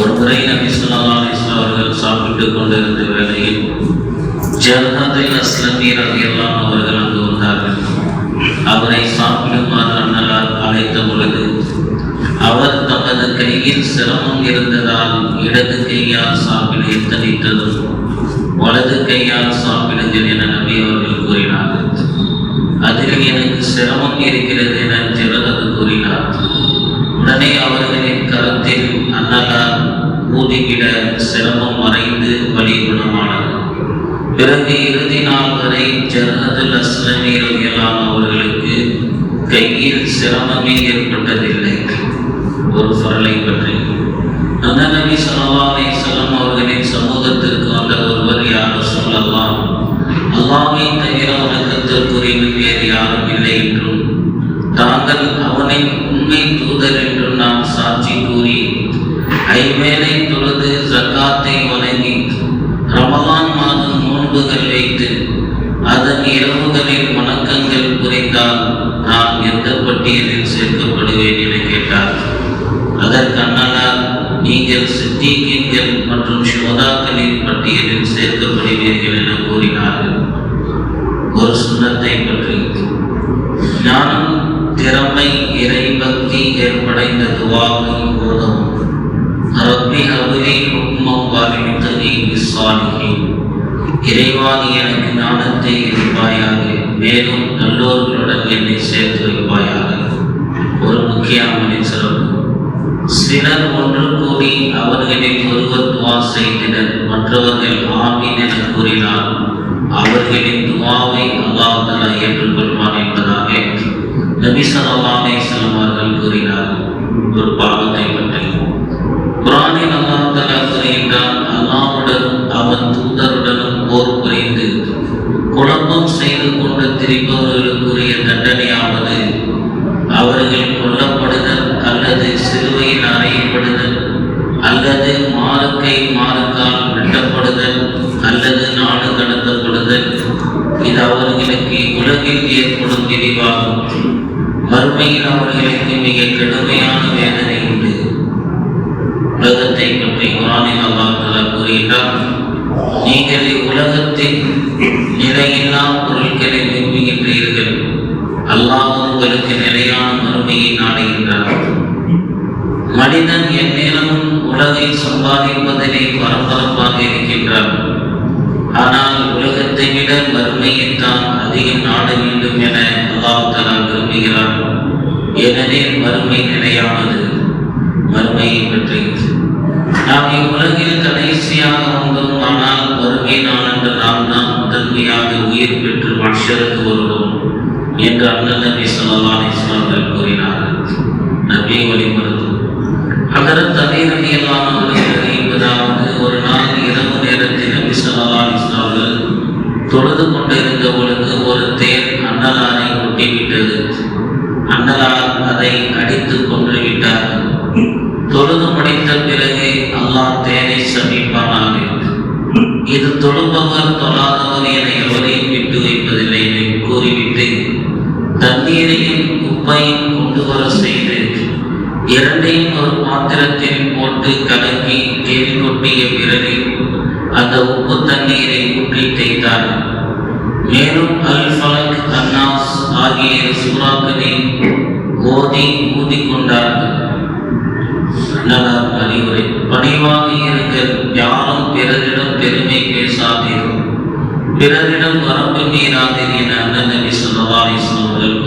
ஒரு முறை நபி அவர்கள் சாப்பிட்டுக் கொண்டிருந்த வேளையில் ஜர்ஹதில் அவர்கள் அங்கு வந்தார்கள். அவரை சாப்பிடுமாறு அழைத்த பொழுது அவர் தமது கையில் சிரமம் இருந்ததால் இடது கையால் சாப்பிட எத்தனித்ததும் வலது கையால் சாப்பிடுங்கள் என நபி அவர்கள் கூறினார்கள். அதில் எனக்கு சிரமம் இருக்கிறது என அன்னை அவர்களின் கருத்தில் அன்னதார் ஊதிவிட சிரமம் மறைந்து வழி குணமானது. பிறகு இறுதி நாள் வரை ஜர்ஹதுல் அஸ்லமி ரலியல்லாஹு அவர்களுக்கு கையில் சிரமமே ஏற்பட்டதில்லை. ஒரு ஃபரலை பற்றி. அந்த நபி சலவாலை சலம் அவர்களின் சமூகத்திற்கு வந்த ஒருவர் யார் சொல்லலாம் அல்லாஹ்வை தவிர வணக்கத்திற்குரிய வேறு யாரும் இல்லை என்றும் தாங்கள் அவனை ஐவேளை தொழுது ஜக்காத்தை வழங்கி ரமலான் மாதம் நோன்புகள் வைத்து அதன் இரவுகளில் வணக்கங்கள் புரிந்தால் நான் எந்த பட்டியலில் சேர்க்கப்படுவேன் என கேட்டார். அதற்கு நீங்கள் சித்திகீன்கள் மற்றும் சோதாக்களின் பட்டியலில் சேர்க்கப்படுவீர்கள் என கூறினார்கள். ஒரு சுண்ணத்தை பற்றி ஞானம் திறமை இறைபக்தி ஏற்படைந்த துவாவும் ரப்பி ஹபுலி ஹுக்மம் வாலித்தனி விஸ்வாலிஹின் எனக்கு ஞானத்தை இருப்பாயாக. மேலும் நல்லோர்களுடன் என்னை சேர்த்து வைப்பாயாக. ஒரு முக்கிய அமலின் சிறப்பு. சிலர் ஒன்று கூடி அவர்களை ஒருவர் துவா செய்தனர். மற்றவர்கள் ஆமீன் என கூறினால் அவர்களின் துவாவை அல்லாஹ் ஏற்றுக்கொள்வான் என்பதாக நபி ஸல்லல்லாஹு அலைஹி ஒரு பாவத்தை பற்றி குரானில் அல்லாஹ் தலா கூறுகின்றான் அல்லாவுடனும் அவன் தூதருடனும் போர் புரிந்து குழப்பம் செய்து கொண்டு திரிபவர்களுக்குரிய தண்டனையாவது அவர்கள் கொல்லப்படுதல் அல்லது சிலுவையில் அறையப்படுதல் அல்லது மாறுக்கை மாறுக்கால் வெட்டப்படுதல் அல்லது நாடு கடத்தப்படுதல். இது அவர்களுக்கு உலகில் ஏற்படும் விரிவாகும். மறுமையில் அவர்களுக்கு மிக கடுமையான உலகத்தை பற்றி குரானில் அல்லாஹ் தஆலா கூறுகின்றார் நீங்கள் உலகத்தின் நிலையில்லா பொருட்களை விரும்புகின்றீர்கள். அல்லாஹ் உங்களுக்கு நிலையான மறுமையை நாடுகின்றார் மனிதன் எந்நேரமும் உலகை சம்பாதிப்பதிலே பரபரப்பாக இருக்கின்றார் ஆனால் உலகத்தை விட மறுமையைத்தான் அதிகம் நாட வேண்டும் என அல்லாஹ் தலா விரும்புகிறார் எனவே மறுமை நிலையானது. நாம் இவ்வுலகில் கடைசியாக வந்தோம். ஆனால் வருகை நான் என்ற நாம் தான் முதன்மையாக உயிர் பெற்று மனுஷருக்கு வருவோம் என்று அண்ணன் நபி ஸல்லல்லாஹு அலைஹி கூறினார்கள். நபி வழிபடுத்தும். அதற்கு அதே நபி எல்லாம் என்பதாவது ஒரு நாள் இரவு நேரத்தில் நபி ஸல்லல்லாஹு அலைஹி தொழுது கொண்டிருந்த பொழுது ஒரு தேர் அன்னலாரை ஒட்டிவிட்டது அன்னலார் அதை அடித்து கொன்று விட்டார் தொழுது முடித்த பிறகு இது தொழுபவர் தொழாதவர் என எவரையும் விட்டு வைப்பதில்லை என்று கூறிவிட்டு தண்ணீரையும் உப்பையும் கொண்டு வர செய்து இரண்டையும் ஒரு பாத்திரத்தில் போட்டு கலக்கி தேடி கொட்டிய பிறகு அந்த உப்பு தண்ணீரை ஊற்றி தேய்த்தார். மேலும் அல் ஃபலக் அன்னாஸ் ஆகிய சூறாக்களில் ஓதி ஊதிக்கொண்டார்கள் நல்லதார் அறிவுரை. பணிவாக இருங்கள். யாரும் பிறரிடம் பெருமை பேசாதீர்கள் பிறரிடம் வரம்பு மீறாதீர் என அண்ணன் நபி ஸல்லல்லாஹு சொல்லுங்கள்